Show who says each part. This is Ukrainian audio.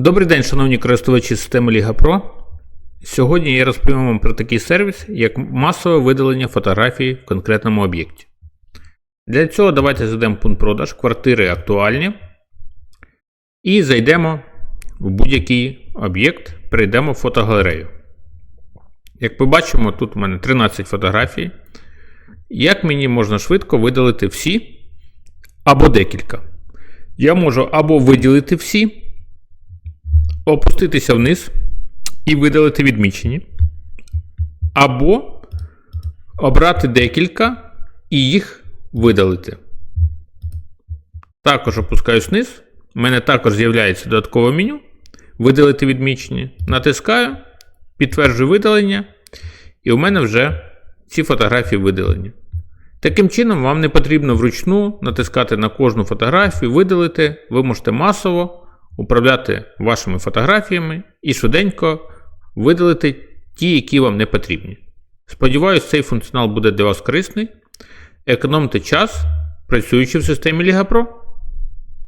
Speaker 1: Добрий день, шановні користувачі системи Liga Pro. Сьогодні я розповім вам про такий сервіс, як масове видалення фотографій в конкретному об'єкті. Для цього давайте зайдемо пункт продаж, квартири актуальні. І зайдемо в будь-який об'єкт, перейдемо в фотогалерею. Як ми бачимо, тут у мене 13 фотографій. Як мені можна швидко видалити всі або декілька? Я можу або виділити всі, опуститися вниз і видалити відмічені, або обрати декілька і їх видалити. Також опускаюсь вниз. У мене також з'являється додаткове меню. Видалити відмічені. Натискаю, підтверджую видалення, і у мене вже ці фотографії видалені. Таким чином, вам не потрібно вручну натискати на кожну фотографію, видалити. Ви можете масово управляти вашими фотографіями і швиденько видалити ті, які вам не потрібні. Сподіваюсь, цей функціонал буде для вас корисний. Економте час, працюючи в системі Liga Pro.